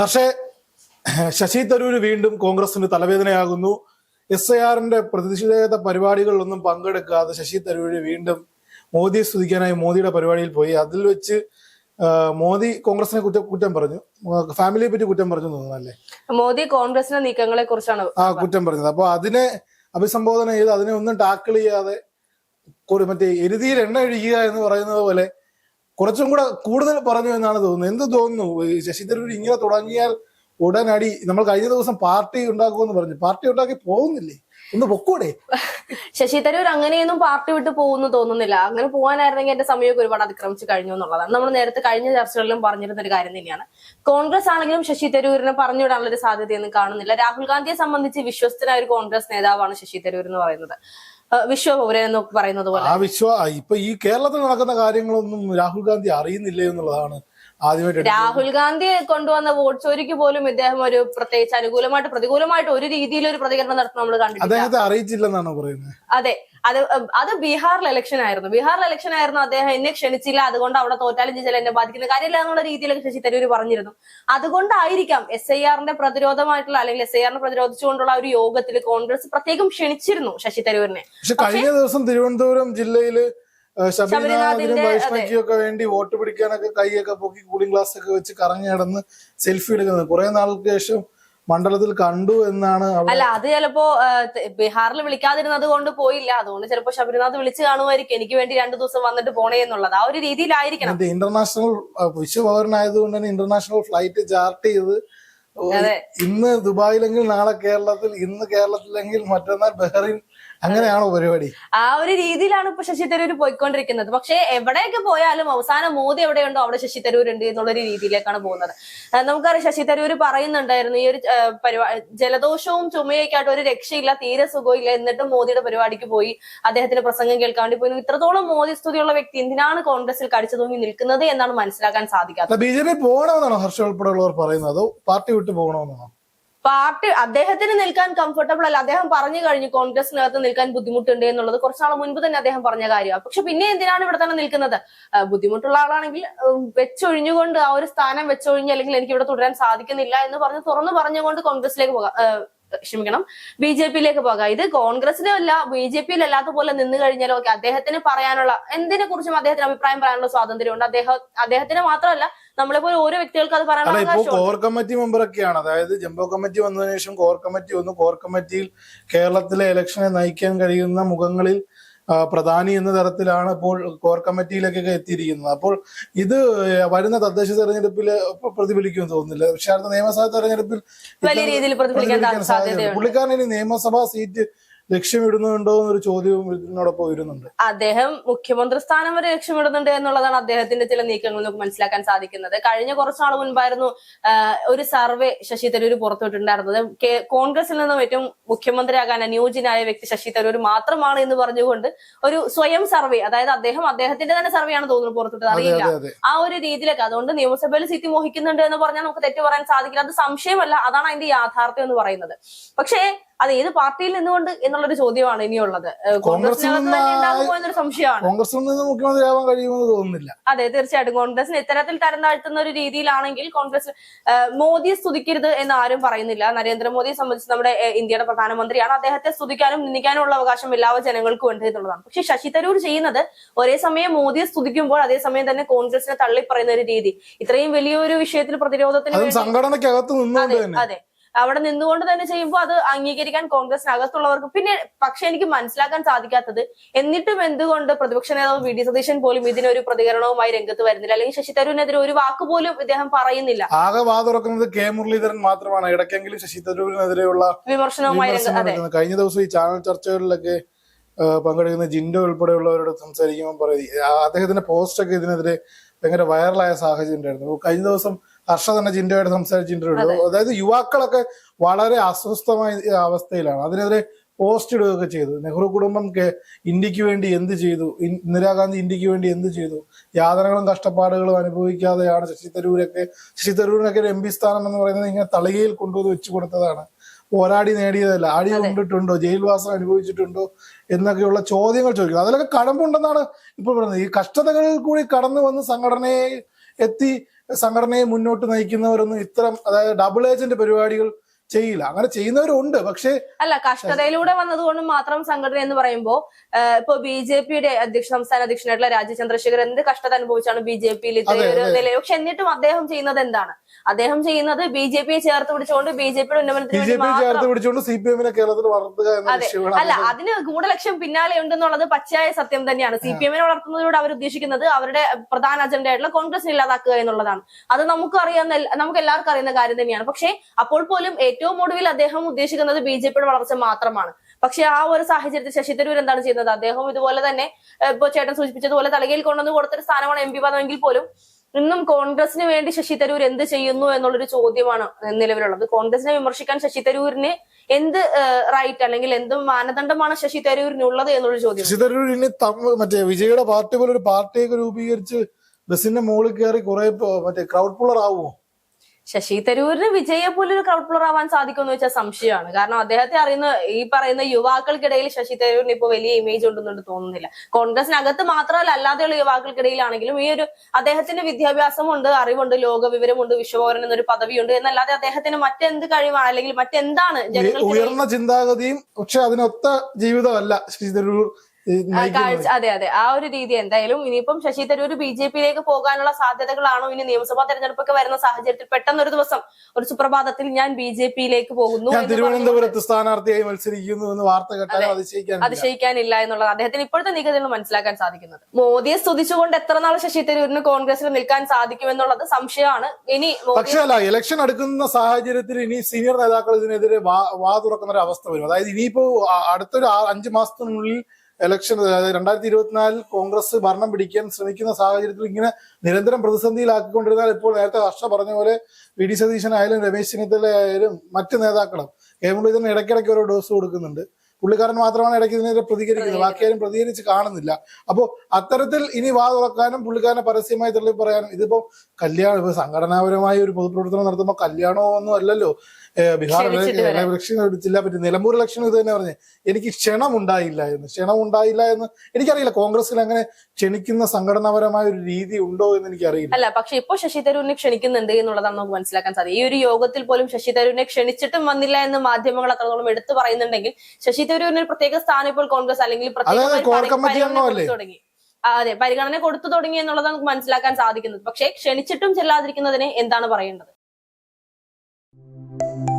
ഹർഷേ ശശി തരൂര് വീണ്ടും കോൺഗ്രസിന് തലവേദനയാകുന്നു. S I ആറിന്റെ പ്രതിഷേധ പരിപാടികളിലൊന്നും പങ്കെടുക്കാതെ ശശി തരൂര് വീണ്ടും മോദിയെ സ്തുതിക്കാനായി മോദിയുടെ പരിപാടിയിൽ പോയി. അതിൽ വെച്ച് മോദി കോൺഗ്രസിനെ കുറ്റം കുറ്റം പറഞ്ഞു. ഫാമിലിയെ പറ്റി കുറ്റം പറഞ്ഞു തോന്നുന്നല്ലേ തോന്നുന്നു അല്ലേ? മോദി കോൺഗ്രസിന്റെ നീക്കങ്ങളെ കുറിച്ചാണ് ആ കുറ്റം പറഞ്ഞത്. അപ്പൊ അതിനെ അഭിസംബോധന ചെയ്ത് അതിനെ ഒന്നും ടാക്കിൾ ചെയ്യാതെ മറ്റേ എരുതിയിൽ എണ്ണ ഒഴിക്കുക എന്ന് പറയുന്നത് പോലെ കുറച്ചും കൂടെ കൂടുതൽ പറഞ്ഞു എന്നാണ് തോന്നുന്നത്. എന്ത് തോന്നുന്നു? ശശി തരൂർ ഇങ്ങനെ തുടങ്ങിയാൽ ഉടനടി നമ്മൾ കഴിഞ്ഞ ദിവസം പാർട്ടി ഉണ്ടാക്കുമെന്ന് പറഞ്ഞു. പാർട്ടി ഉണ്ടാക്കി പോകുന്നില്ലേ? ഒന്ന് പൊക്കൂടെ. ശശി തരൂർ അങ്ങനെയൊന്നും പാർട്ടി വിട്ട് പോകുന്നു തോന്നുന്നില്ല. അങ്ങനെ പോകാനായിരുന്നെങ്കിൽ എന്റെ സമയമൊക്കെ ഒരുപാട് അതിക്രമിച്ച് കഴിഞ്ഞു എന്നുള്ളതാണ്. നമ്മൾ നേരത്തെ കഴിഞ്ഞ ചർച്ചകളിലും പറഞ്ഞിരുന്ന ഒരു കാര്യം തന്നെയാണ്. കോൺഗ്രസ് ആണെങ്കിലും ശശി തരൂരിനെ പറഞ്ഞുവിടാനുള്ള ഒരു സാധ്യതയൊന്നും കാണുന്നില്ല. രാഹുൽ ഗാന്ധിയെ സംബന്ധിച്ച് വിശ്വസ്തനായ ഒരു കോൺഗ്രസ് നേതാവാണ് ശശി തരൂർ എന്ന് പറയുന്നത്. വിശ്വപൗരൻ എന്ന് പറയുന്നത് പോലെ ആ വിശ്വ ഇപ്പൊ ഈ കേരളത്തിൽ നടക്കുന്ന കാര്യങ്ങളൊന്നും രാഹുൽ ഗാന്ധി അറിയുന്നില്ലേ എന്നുള്ളതാണ്. രാഹുൽ ഗാന്ധി കൊണ്ടുവന്ന വോട്ട് ചോരിക്ക് പോലും ഇദ്ദേഹം ഒരു പ്രത്യേകിച്ച് അനുകൂലമായിട്ട് പ്രതികൂലമായിട്ട് ഒരു രീതിയിൽ ഒരു പ്രതികരണം നടത്തുന്ന നമ്മൾ കണ്ടിട്ടില്ല. അദ്ദേഹത്തെ അറിയിച്ചില്ലെന്നാണ് പറയുന്നത്? അതെ. അത് അത് ബീഹാറിൽ ഇലക്ഷൻ ആയിരുന്നു. ബീഹാറിൽ ഇലക്ഷൻ ആയിരുന്നു. അദ്ദേഹം എന്നെ ക്ഷണിച്ചില്ല. അതുകൊണ്ട് അവിടെ തോറ്റാലും ചില എന്നെ ബാധിക്കുന്ന കാര്യമില്ല എന്നുള്ള രീതിയിലൊക്കെ ശശി തരൂർ പറഞ്ഞിരുന്നു. അതുകൊണ്ടായിരിക്കാം എസ് ഐ ആറിന്റെ പ്രതിരോധമായിട്ടുള്ള അല്ലെങ്കിൽ എസ് ഐ ആറിനെ പ്രതിരോധിച്ചുകൊണ്ടുള്ള ഒരു യോഗത്തിൽ കോൺഗ്രസ് പ്രത്യേകം ക്ഷണിച്ചിരുന്നു ശശി തരൂരിനെ. പക്ഷെ കഴിഞ്ഞ ദിവസം തിരുവനന്തപുരം ജില്ലയിൽ ശബരിനാഥിനും വൈഷ്ണവിക്കൊക്കെ വേണ്ടി വോട്ട് പിടിക്കാനൊക്കെ കൈയൊക്കെ പൊക്കി കൂളിംഗ് ഗ്ലാസ് ഒക്കെ വെച്ച് കറങ്ങി നടന്ന് സെൽഫി എടുക്കുന്നത്. കുറെ നാൾക്ക് ശേഷം മണ്ഡലത്തിൽ കണ്ടു എന്നാണ് അല്ല അത് ചിലപ്പോ ബീഹാറിൽ വിളിക്കാതിരുന്നത് കൊണ്ട് പോയില്ല. അതുകൊണ്ട് ചിലപ്പോ ശബരിനാഥ് വിളിച്ചു കാണുമായിരിക്കും. എനിക്ക് വേണ്ടി രണ്ടു ദിവസം വന്നിട്ട് പോണേ എന്നുള്ളത്. ആ ഒരു രീതിയിലായിരിക്കണം. ഇന്റർനാഷണൽ വിശ്വപൗരനായതുകൊണ്ട് തന്നെ ഇന്റർനാഷണൽ ഫ്ലൈറ്റ് ചാർട്ട് ചെയ്ത്. ഇന്ന് ദുബായിലെങ്കിൽ നാളെ കേരളത്തിൽ ഇന്ന് കേരളത്തിലെങ്കിൽ മറ്റന്നാൾ ബഹ്റിൻ അങ്ങനെയാണോ പരിപാടി? ആ ഒരു രീതിയിലാണ് ഇപ്പൊ ശശി തരൂർ പോയിക്കൊണ്ടിരിക്കുന്നത്. പക്ഷെ എവിടെയൊക്കെ പോയാലും അവസാനം മോദി എവിടെയുണ്ടോ അവിടെ ശശി തരൂർ ഉണ്ട് എന്നുള്ള ഒരു രീതിയിലേക്കാണ് പോകുന്നത്. നമുക്കറിയാം ശശി തരൂർ പറയുന്നുണ്ടായിരുന്നു ഈ ഒരു പരിപാടി ജലദോഷവും ചുമയൊക്കെ ആയിട്ട് ഒരു രക്ഷയില്ല തീരെ സുഖമില്ല എന്നിട്ടും മോദിയുടെ പരിപാടിക്ക് പോയി അദ്ദേഹത്തിന്റെ പ്രസംഗം കേൾക്കാൻ വേണ്ടി പോയി. ഇത്രത്തോളം മോദി സ്തുതിയുള്ള വ്യക്തി എന്തിനാണ് കോൺഗ്രസിൽ കടിച്ചു തൂങ്ങി നിൽക്കുന്നത് എന്നാണ് മനസ്സിലാക്കാൻ സാധിക്കാത്തത്. ബി ജെ പി പോകണമെന്നാണോ ഹർഷ ഉൾപ്പെടെയുള്ളവർ പറയുന്നത്? പാർട്ടി വിട്ടു പോകണമെന്നാണോ? പാർട്ടി അദ്ദേഹത്തിന് നിൽക്കാൻ കംഫർട്ടബിൾ അല്ല. അദ്ദേഹം പറഞ്ഞു കഴിഞ്ഞു കോൺഗ്രസിനകത്ത് നിൽക്കാൻ ബുദ്ധിമുട്ടുണ്ട് എന്നുള്ളത്. കുറച്ചാൾ മുൻപ് തന്നെ അദ്ദേഹം പറഞ്ഞ കാര്യമാണ്. പക്ഷെ പിന്നെ എന്തിനാണ് ഇവിടെ തന്നെ നിൽക്കുന്നത്? ബുദ്ധിമുട്ടുള്ള ആളാണെങ്കിൽ വെച്ചൊഴിഞ്ഞുകൊണ്ട് ആ ഒരു സ്ഥാനം വെച്ചൊഴിഞ്ഞ് അല്ലെങ്കിൽ എനിക്ക് ഇവിടെ തുടരാൻ സാധിക്കുന്നില്ല എന്ന് പറഞ്ഞ് തുറന്നു പറഞ്ഞുകൊണ്ട് കോൺഗ്രസിലേക്ക് പോകാം. ക്ഷമിക്കണം. ബി ജെ പിയിലേക്ക് പോകാം. ഇത് കോൺഗ്രസിലും അല്ല ബി ജെ പിയിൽ അല്ലാത്ത പോലെ നിന്ന് കഴിഞ്ഞാലും ഓക്കെ അദ്ദേഹത്തിന് പറയാനുള്ള എന്തിനെ കുറിച്ചും അദ്ദേഹത്തിന് അഭിപ്രായം പറയാനുള്ള സ്വാതന്ത്ര്യമുണ്ട്. അദ്ദേഹം അദ്ദേഹത്തിന് മാത്രമല്ല നമ്മളെ പോലെ ഓരോ വ്യക്തികൾക്ക് അത് പറയാനുള്ളതാണ് പറയാനുള്ള കോർ കമ്മിറ്റി മെമ്പറൊക്കെയാണ്. അതായത് ജംബോ കമ്മിറ്റി വന്നതിനു ശേഷം കോർ കമ്മിറ്റി വന്നു. കോർ കമ്മിറ്റിയിൽ കേരളത്തിലെ ഇലക്ഷനെ നയിക്കാൻ കഴിയുന്ന മുഖങ്ങളിൽ പ്രധാനി എന്ന തരത്തിലാണ് ഇപ്പോൾ കോർ കമ്മിറ്റിയിലേക്കൊക്കെ എത്തിയിരിക്കുന്നത്. അപ്പോൾ ഇത് വരുന്ന തദ്ദേശ തെരഞ്ഞെടുപ്പിൽ പ്രതിഫലിക്കുമെന്ന് തോന്നുന്നില്ല. പക്ഷേ അടുത്ത നിയമസഭാ തെരഞ്ഞെടുപ്പിൽ പുള്ളിക്കാരൻ ഇനി നിയമസഭാ സീറ്റ് ലക്ഷ്യമിടുന്നുണ്ടോ എന്നൊരു ചോദ്യവും ഇതിനോടൊപ്പം ഉയരുന്നുണ്ട്. അദ്ദേഹം മുഖ്യമന്ത്രി സ്ഥാനം വരെ ലക്ഷ്യമിടുന്നുണ്ട് എന്നുള്ളതാണ് അദ്ദേഹത്തിന്റെ ചില നീക്കങ്ങൾ നമുക്ക് മനസ്സിലാക്കാൻ സാധിക്കുന്നത്. കഴിഞ്ഞ കുറച്ചു നാൾ മുൻപായിരുന്നു ഒരു സർവേ ശശി തരൂർ പുറത്തുവിട്ടിട്ടുണ്ടായിരുന്നത്. കോൺഗ്രസിൽ നിന്നും ഏറ്റവും മുഖ്യമന്ത്രിയാകാൻ അനുയോജ്യനായ വ്യക്തി ശശി തരൂർ മാത്രമാണ് എന്ന് പറഞ്ഞുകൊണ്ട് ഒരു സ്വയം സർവേ അതായത് അദ്ദേഹം അദ്ദേഹത്തിന്റെ തന്നെ സർവേ ആണ് തോന്നുന്നു പുറത്തുവിട്ടത്. അറിയില്ല. ആ ഒരു രീതിയിലൊക്കെ. അതുകൊണ്ട് നിയമസഭയിൽ സീറ്റ് മോഹിക്കുന്നുണ്ട് എന്ന് പറഞ്ഞാൽ നമുക്ക് തെറ്റ് പറയാൻ സാധിക്കില്ല. അത് സംശയമല്ല. അതാണ് അതിന്റെ യാഥാർത്ഥ്യം എന്ന് പറയുന്നത്. പക്ഷേ അത് ഏത് പാർട്ടിയിൽ നിന്നുകൊണ്ട് എന്നുള്ളൊരു ചോദ്യമാണ് ഇനിയുള്ളത്. കോൺഗ്രസ് സംശയമാണ്. കോൺഗ്രസിൽ നിന്ന് കഴിയുമെന്ന് തോന്നുന്നില്ല. അതെ തീർച്ചയായിട്ടും. കോൺഗ്രസിന് ഇത്തരത്തിൽ തരം താഴ്ത്തുന്ന ഒരു രീതിയിലാണെങ്കിൽ കോൺഗ്രസ് മോദി മോദിയെ സ്തുതിക്കരുത് എന്ന് ആരും പറയുന്നില്ല. നരേന്ദ്രമോദിയെ സംബന്ധിച്ച് നമ്മുടെ ഇന്ത്യയുടെ പ്രധാനമന്ത്രിയാണ്. അദ്ദേഹത്തെ സ്തുതിക്കാനും നിന്ദിക്കാനും ഉള്ള അവകാശം എല്ലാ ജനങ്ങൾക്കും ഉണ്ട് എന്നുള്ളതാണ്. പക്ഷെ ശശി തരൂർ ചെയ്യുന്നത് ഒരേ സമയം മോദിയെ സ്തുതിക്കുമ്പോൾ അതേസമയം തന്നെ കോൺഗ്രസിനെ തള്ളിപ്പറയുന്ന ഒരു രീതി. ഇത്രയും വലിയൊരു വിഷയത്തിൽ പ്രതിരോധത്തിന് അതും. അവിടെ നിന്നുകൊണ്ട് തന്നെ ചെയ്യുമ്പോൾ അത് അംഗീകരിക്കാൻ കോൺഗ്രസിനകത്തുള്ളവർക്ക് പിന്നെ പക്ഷെ എനിക്ക് മനസ്സിലാക്കാൻ സാധിക്കാത്തത് എന്നിട്ടും എന്തുകൊണ്ട് പ്രതിപക്ഷ നേതാവ് വി ഡി സതീശൻ പോലും ഇതിനൊരു പ്രതികരണവുമായി രംഗത്ത് വരുന്നില്ല? അല്ലെങ്കിൽ ശശി തരൂരിനെതിരെ ഒരു വാക്ക് പോലും ഇദ്ദേഹം പറയുന്നില്ല. ആകെ വാതുറക്കുന്നത് കെ മുരളീധരൻ മാത്രമാണ്. ഇടയ്ക്കെങ്കിലും ശശി തരൂരിനെതിരെയുള്ള വിമർശനവുമായി കഴിഞ്ഞ ദിവസം ഈ ചാനൽ ചർച്ചകളിലൊക്കെ പങ്കെടുക്കുന്ന ജിൻഡോ ഉൾപ്പെടെയുള്ളവരോട് സംസാരിക്കുമ്പോൾ പറയും. അദ്ദേഹത്തിന്റെ പോസ്റ്റൊക്കെ ഇതിനെതിരെ ഭയങ്കര വൈറലായ സാഹചര്യം ഉണ്ടായിരുന്നു. കഴിഞ്ഞ ദിവസം ഹർഷ തന്നെ ജിൻഡോയോട് സംസാരിച്ച ഇന്റർവ്യൂ അതായത് യുവാക്കളൊക്കെ വളരെ അസ്വസ്ഥമായ അവസ്ഥയിലാണ്. അതിനെതിരെ പോസ്റ്റ് ഇടുകയൊക്കെ ചെയ്തു. നെഹ്റു കുടുംബം ഇന്ത്യയ്ക്ക് വേണ്ടി എന്ത് ചെയ്തു? ഇന്ദിരാഗാന്ധി ഇന്ത്യയ്ക്ക് വേണ്ടി എന്ത് ചെയ്തു? യാതനകളും കഷ്ടപ്പാടുകളും അനുഭവിക്കാതെയാണ് ശശി തരൂരൊക്കെ ശശി തരൂരിനൊക്കെ ഒരു എം പി സ്ഥാനം എന്ന് പറയുന്നത് ഇങ്ങനെ തളികയിൽ കൊണ്ടുവന്ന് വെച്ചു കൊടുത്തതാണ്. പോരാടി നേടിയതല്ല. ആടി കൊണ്ടിട്ടുണ്ടോ? ജയിൽവാസം അനുഭവിച്ചിട്ടുണ്ടോ? എന്നൊക്കെയുള്ള ചോദ്യങ്ങൾ ചോദിക്കുന്നു. അതിലൊക്കെ കടമ്പുണ്ടെന്നാണ് ഇപ്പോൾ പറയുന്നത്. ഈ കഷ്ടതകളിൽ കൂടി കടന്നു വന്ന് സംഘടനയെ എത്തി സംഘടനയെ മുന്നോട്ട് നയിക്കുന്നവരൊന്നും ഇത്തരം അതായത് ഡബിൾ ഏജന്റ് പരിപാടികൾ ചെയ്യില്ല. അങ്ങനെ ചെയ്യുന്നവരുണ്ട്. പക്ഷേ അല്ല കഷ്ടതയിലൂടെ വന്നതുകൊണ്ട് മാത്രം സംഘടന എന്ന് പറയുമ്പോൾ ഇപ്പൊ ബി ജെ പിയുടെ അധ്യക്ഷ സംസ്ഥാന അധ്യക്ഷനായിട്ടുള്ള രാജീവ് ചന്ദ്രശേഖർ എന്ത് കഷ്ടത അനുഭവിച്ചാണ് ബി ജെ പിയിൽ ഇതേ നിലയിൽ? പക്ഷെ എന്നിട്ടും അദ്ദേഹം ചെയ്യുന്നത് എന്താണ്? അദ്ദേഹം ചെയ്യുന്നത് ബി ജെ പിയെ ചേർത്ത് പിടിച്ചുകൊണ്ട് ബി ജെ പിയുടെ ഉന്നമനത്തിന് കേരളത്തിൽ വളർത്തുക അല്ല അതിന് ഗൂഢലക്ഷ്യം പിന്നാലെ ഉണ്ടെന്നുള്ളത് പച്ചയായ സത്യം തന്നെയാണ്. സി പി എമ്മിനെ വളർത്തുന്നതിലൂടെ അവർ ഉദ്ദേശിക്കുന്നത് അവരുടെ പ്രധാന അജണ്ട ആയിട്ടുള്ള കോൺഗ്രസിനെ ഇല്ലാതാക്കുക എന്നുള്ളതാണ്. അത് നമുക്ക് അറിയാവുന്ന നമുക്ക് എല്ലാവർക്കും അറിയുന്ന കാര്യം തന്നെയാണ്. പക്ഷേ അപ്പോൾ പോലും ഏറ്റവും ഒടുവിൽ അദ്ദേഹം ഉദ്ദേശിക്കുന്നത് ബി ജെ പിയുടെ വളർച്ച മാത്രമാണ്. പക്ഷെ ആ ഒരു സാഹചര്യത്തിൽ ശശി തരൂർ എന്താണ് ചെയ്യുന്നത്? അദ്ദേഹം ഇതുപോലെ തന്നെ ഇപ്പൊ ചേട്ടൻ സൂചിപ്പിച്ചതുപോലെ തലകയിൽ കൊണ്ടുവന്ന് കൊടുത്തൊരു സ്ഥാനമാണ് എം പി പദമെങ്കിൽ പോലും ഇന്നും കോൺഗ്രസിന് വേണ്ടി ശശി തരൂർ എന്ത് ചെയ്യുന്നു എന്നുള്ളൊരു ചോദ്യമാണ് നിലവിലുള്ളത്. കോൺഗ്രസിനെ വിമർശിക്കാൻ ശശി തരൂരിന് എന്ത് റൈറ്റ് അല്ലെങ്കിൽ എന്ത് മാനദണ്ഡമാണ് ശശി തരൂരിനുള്ളത് എന്നുള്ളൊരു ചോദ്യം ശശി തരൂർ ഇനി മറ്റേ വിജയുടെ പാർട്ടി പോലെ ഒരു പാർട്ടിയൊക്കെ രൂപീകരിച്ച് ബസിന്റെ മുകളിൽ കയറി കുറെ മറ്റേ ക്രൗഡ് പുള്ളർ ആവുമോ? ശശി തരൂരിന് വിജയെ പോലെ ഒരു ക്രൗഡ് പ്ലർ ആവാൻ സാധിക്കുമെന്ന് വെച്ചാൽ സംശയമാണ് കാരണം അദ്ദേഹത്തെ അറിയുന്ന ഈ പറയുന്ന യുവാക്കൾക്കിടയിൽ ശശി തരൂരിന് ഇപ്പൊ വലിയ ഇമേജ് ഉണ്ടെന്നുണ്ട് തോന്നുന്നില്ല കോൺഗ്രസിനകത്ത് മാത്രമല്ല അല്ലാതെയുള്ള യുവാക്കൾക്കിടയിലാണെങ്കിലും ഈ ഒരു അദ്ദേഹത്തിന്റെ വിദ്യാഭ്യാസമുണ്ട് അറിവുണ്ട് ലോക വിവരമുണ്ട് വിശ്വപൗരൻ എന്നൊരു പദവിയുണ്ട് എന്നല്ലാതെ അദ്ദേഹത്തിന് മറ്റെന്ത് കഴിവാണ് അല്ലെങ്കിൽ മറ്റെന്താണ് ഉയർന്ന ചിന്താഗതിയും പക്ഷെ അതിനൊത്ത ജീവിതമല്ല ശശി തരൂർ. കാഴ്ച അതെ അതെ. ആ ഒരു രീതി എന്തായാലും ഇനിയിപ്പം ശശി തരൂർ ബി ജെ പിയിലേക്ക് പോകാനുള്ള സാധ്യതകളാണോ ഇനി നിയമസഭാ തെരഞ്ഞെടുപ്പൊക്കെ വരുന്ന സാഹചര്യത്തിൽ പെട്ടെന്ന് ഒരു ദിവസം ഒരു സുപ്രഭാതത്തിൽ ഞാൻ ബി ജെ പിയിലേക്ക് പോകുന്നു തിരുവനന്തപുരത്ത് സ്ഥാനാർത്ഥിയായി മത്സരിക്കുന്നു എന്ന് വാർത്ത കേട്ടാൽ അതിശയിക്കാൻ അതിശയിക്കാനില്ല. എന്നുള്ളത് അദ്ദേഹത്തിന് ഇപ്പോഴത്തെ നീക്കത്തിൽ മനസ്സിലാക്കാൻ സാധിക്കുന്നത്. മോദിയെ സ്തുതിച്ചുകൊണ്ട് എത്ര നാൾ ശശി തരൂരിന് കോൺഗ്രസിൽ നിൽക്കാൻ സാധിക്കുമെന്നുള്ളത് സംശയമാണ്. ഇനി പക്ഷേ അല്ല ഇലക്ഷൻ അടുക്കുന്ന സാഹചര്യത്തിൽ ഇനി സീനിയർ നേതാക്കൾ ഇതിനെതിരെ വാ തുറക്കുന്ന ഒരു അവസ്ഥ വരും. അതായത് ഇനിയിപ്പോ അടുത്തൊരു അഞ്ച് മാസത്തിനുള്ളിൽ ഇലക്ഷൻ അതായത് രണ്ടായിരത്തി ഇരുപത്തിനാലിൽ കോൺഗ്രസ് ഭരണം പിടിക്കാൻ ശ്രമിക്കുന്ന സാഹചര്യത്തിൽ ഇങ്ങനെ നിരന്തരം പ്രതിസന്ധിയിലാക്കിക്കൊണ്ടിരുന്നാൽ ഇപ്പോൾ നേരത്തെ ഹർഷ പറഞ്ഞ പോലെ വി ഡി സതീശനായാലും രമേശ് ചെന്നിത്തല ആയാലും മറ്റ് നേതാക്കളും കെ മുരളീധരൻ ഇടയ്ക്കിടയ്ക്ക് ഓരോ ഡോസ് കൊടുക്കുന്നുണ്ട്. പുള്ളിക്കാരൻ മാത്രമാണ് ഇടയ്ക്ക് ഇതിനെതിരെ പ്രതികരിക്കുന്നത്. ബാക്കി ആരും പ്രതികരിച്ച് കാണുന്നില്ല. അപ്പോൾ അത്തരത്തിൽ ഇനി വാ തുറക്കാനും പുള്ളിക്കാരനെ പരസ്യമായി തള്ളി പറയാനും ഇതിപ്പോ കല്യാണം ഇപ്പൊ സംഘടനാപരമായ ഒരു പൊതുപ്രവർത്തനം നടത്തുമ്പോൾ കല്യാണമോ ഒന്നും അല്ലല്ലോ. വരാൻ. ഇലക്ഷൻ ജില്ല പറ്റി നിലമ്പൂർ ഇലക്ഷൻ ഇത് തന്നെ പറഞ്ഞു. എനിക്ക് ക്ഷണം ഉണ്ടായില്ല എന്ന്. ക്ഷണം ഉണ്ടായില്ല എന്ന് എനിക്കറിയില്ല. കോൺഗ്രസിൽ അങ്ങനെ ക്ഷണിക്കുന്ന സംഘടനാപരമായ ഒരു രീതി ഉണ്ടോ എന്ന് എനിക്കറിയില്ല. അല്ല പക്ഷെ ഇപ്പൊ ശശി തരൂരിനെ ക്ഷണിക്കുന്നുണ്ട് എന്നുള്ളതാണ് നമുക്ക് മനസ്സിലാക്കാൻ സാധിക്കും. ഈ ഒരു യോഗത്തിൽ പോലും ശശി തരൂരിനെ ക്ഷണിച്ചിട്ടും വന്നില്ല എന്ന് മാധ്യമങ്ങൾ അത്രത്തോളം എടുത്തു പറയുന്നുണ്ടെങ്കിൽ ശശി തരൂരിന് ഒരു പ്രത്യേക സ്ഥാനം ഇപ്പോൾ കോൺഗ്രസ് അല്ലെങ്കിൽ തുടങ്ങി. അതെ പരിഗണന കൊടുത്തു തുടങ്ങി എന്നുള്ളത് നമുക്ക് മനസ്സിലാക്കാൻ സാധിക്കുന്നത്. പക്ഷേ ക്ഷണിച്ചിട്ടും ചെല്ലാതിരിക്കുന്നതിന് എന്താണ് പറയേണ്ടത്? thank you.